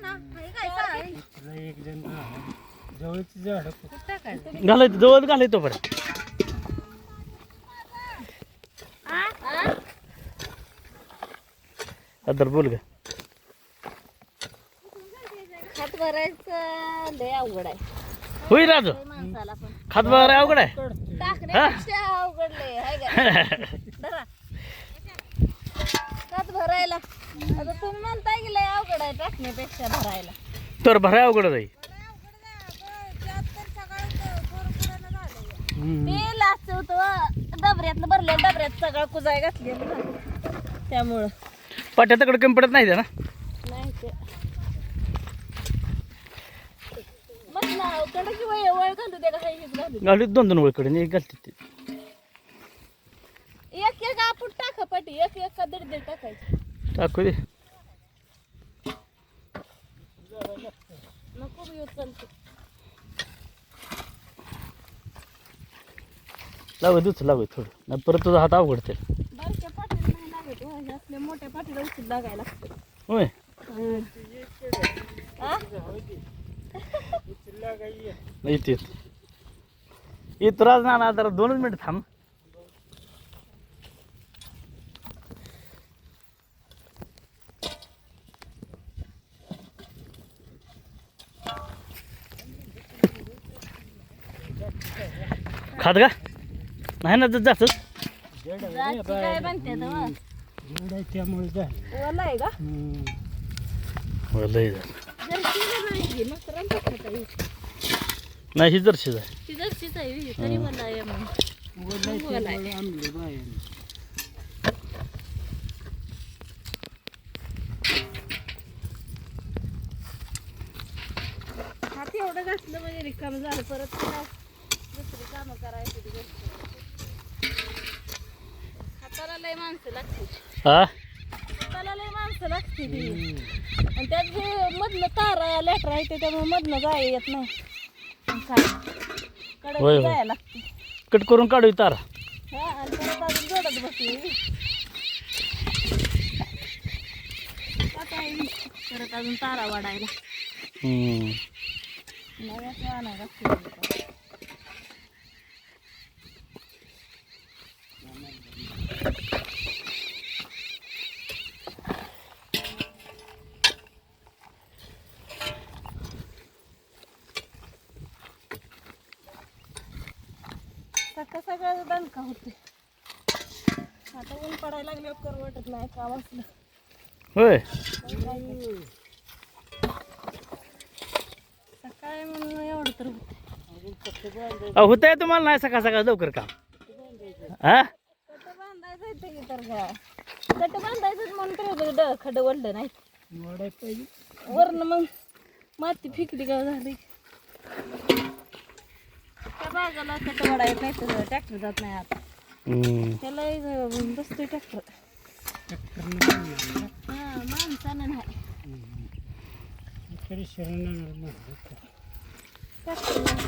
ना? हे काय एक जण. जवळची झाड घालायचं जवळ घालायचं तोपर्यंत तर बोल ग. हात भरायचं लय अवघड आहे. होई राजू. लय माणसाला पण. खात बघा अवघड आहे. टाकण्यापेक्षा अवघड लय हाय का धरा. हात भरायला. आता तुम्ही म्हणताय की लय अवघड आहे टाकण्यापेक्षा भरायला. तर भराय अवघड जाई ते लास्ट होतं डबऱ्यातनं भरले डबऱ्यात सगळं कुजाय घातली त्यामुळं. पाट्या तकडे कमी पडत नाही ना? नाही ते. किंवा वळ घालू दे का? हेच घालू दे. गाडीत दोन दोन वळकडे एक घालते ते. एक एक आपण टाका पाठी एक एक का दीड दीड टाकायचं. टाकू दे लावत दुच लावत थोडं नाही परत तुझा हात अवघडते हो. हे मोठ्या पाठीला उचल लागायला होय हा? येते येत राज ना जरा दोनच मिनिट थांब खात का नाही ना जास्त जातची काय म्हणते तेव्हा? झाड आहे त्यामुळे झालं ओलं आहे का हम्म. लय झालं. जर्सीला नाही घे, मकरांचं खात आहे. नाही ही जरशी आहे ती जर्सीच आहे ही, तरी ओलं आहे म्हणून. ओलं आहे ओलं आहे. त्यामुळे आणले बायाने. हात एवढं घातलं म्हणजे रिकाम झालं परत कामं करायची. हाताला लय माणसं लागते हा हाताला लय माणसं लागते ती आणि त्यात मधलं तारा लेटर आहे ते त्यामुळे मधनं जाय येत नाही. आणि काय होय, कडे होय. जायला लागते. कट करून काढू तारा. हा आणि परत अजून जोडत बसली. आता आहे, परत अजून तारा वाढायला. हम्म. नव्याच वाहना लागते. सकाळ सकाळ दणका होते. आता ऊन पडायला लागल्यावर कर वाटत नाही काम असलं होय. सकाळी म्हणून एवढं तर होते. अहो, होतंय तुम्हाला नाही सकाळ सकाळ लवकर काम. हा? कट बांधायचं आहे ते तर काय? कट बांधायचं म्हणून तर ड खड वळलं नाही. वरनं मग माती फिकली का झाली? बागाला वाढायला नाही तर ट्रॅक्टर जात नाही आता हम्म. त्याला बसतोय ट्रॅक्टर. हा माणसानं नाही तरी शरण. ट्रॅक्टर